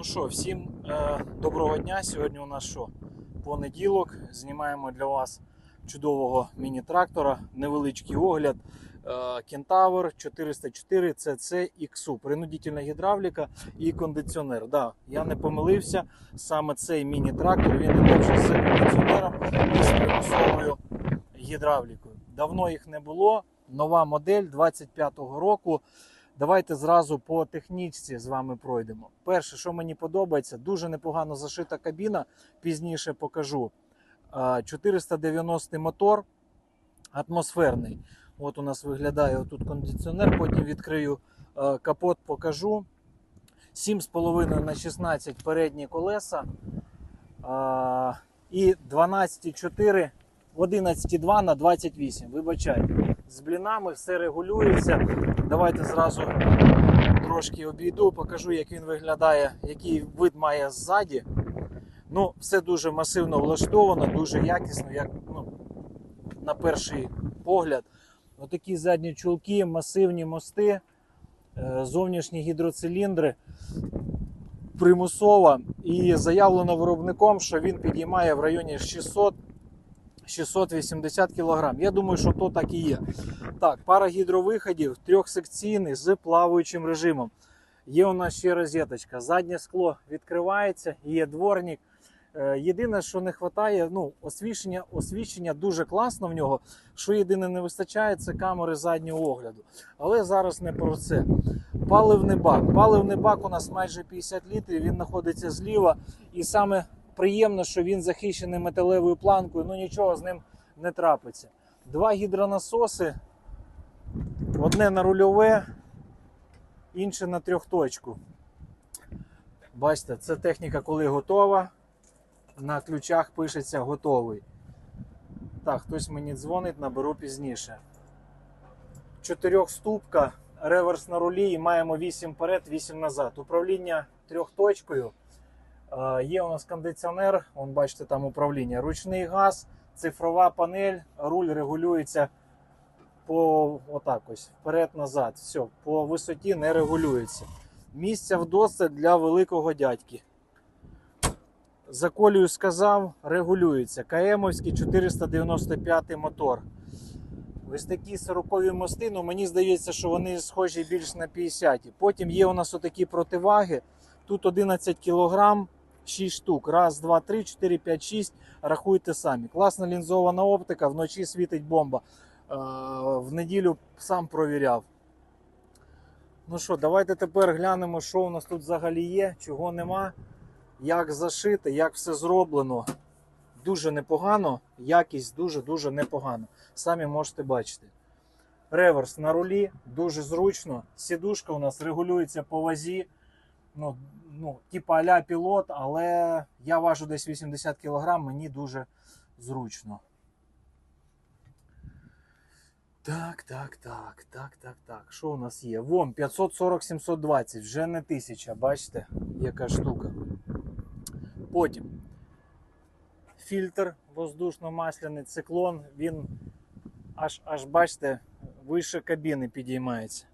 Ну що, всім е, доброго дня. Сьогодні у нас що? Понеділок. Знімаємо для вас чудового міні-трактора. Невеличкий огляд. Е, Кентавр 404 CC XU. Принудительна гідравліка і кондиціонер. Да, я не помилився. Саме цей міні-трактор він іде з кондиціонером і з примусовою гідравлікою. Давно їх не було. Нова модель 25-го року. Давайте зразу по технічці з вами пройдемо. Перше, що мені подобається, дуже непогано зашита кабіна. Пізніше покажу. 490 мотор атмосферний. От у нас виглядає тут кондиціонер. Потім відкрию капот, покажу. 7,5 на 16 передні колеса. І 12,4, 11,2 на 28. Вибачайте. З блінами все регулюється. Давайте зразу трошки обійду, покажу, як він виглядає, який вид має ззаді. Ну, все дуже масивно влаштовано, дуже якісно, як ну, на перший погляд. Отакі задні чулки, масивні мости, е, зовнішні гідроциліндри, примусово. І заявлено виробником, що він підіймає в районі 600 680 кг. Я думаю, що то так і є. Так, пара гідровиходів, трьохсекційний з плаваючим режимом. Є у нас ще розеточка. Заднє скло відкривається, є дворник. Е, Єдине, що не вистачає, ну, освіщення, освіщення дуже класно в нього. Що єдине не вистачає, це камери заднього огляду. Але зараз не про це. Паливний бак. Паливний бак у нас майже 50 літрів, він знаходиться зліва. І саме приємно, що він захищений металевою планкою, ну нічого з ним не трапиться. Два гідронасоси, одне на рульове, інше на трьохточку. Бачите, це техніка, коли готова. На ключах пишеться готовий. Так, хтось мені дзвонить, наберу пізніше. Чотирьохступка, реверс на рулі і маємо 8 вперед, 8 назад. Управління трьохточкою. Е, Є у нас кондиціонер, вон бачите, там управління, ручний газ, цифрова панель, руль регулюється по отак ось, вперед-назад. Все, по висоті не регулюється. Місця вдосталь для великого дядьки. За колію сказав, регулюється. КМовський 495 мотор. Ось такі 40 мости, ну мені здається, що вони схожі більш на 50. Потім є у нас отакі противаги. Тут 11 кг, 6 штук. Раз, два, три, 4, 5, 6. Рахуйте самі. Класна лінзована оптика, вночі світить бомба. Е, В неділю сам провіряв. Ну що, давайте тепер глянемо, що у нас тут взагалі є, чого нема, як зашити, як все зроблено. Дуже непогано, якість дуже-дуже непогано. Самі можете бачити. Реверс на рулі, дуже зручно. Сідушка у нас регулюється по вазі. Ну, ну, типа а-ля пілот, але я важу десь 80 кг, мені дуже зручно. Так, так, так, так, так, так. Що у нас є? Вон 540-720, вже не 1000, бачите, яка штука. Потім фільтр воздушно-масляний циклон, він аж, аж бачите, вище кабіни підіймається.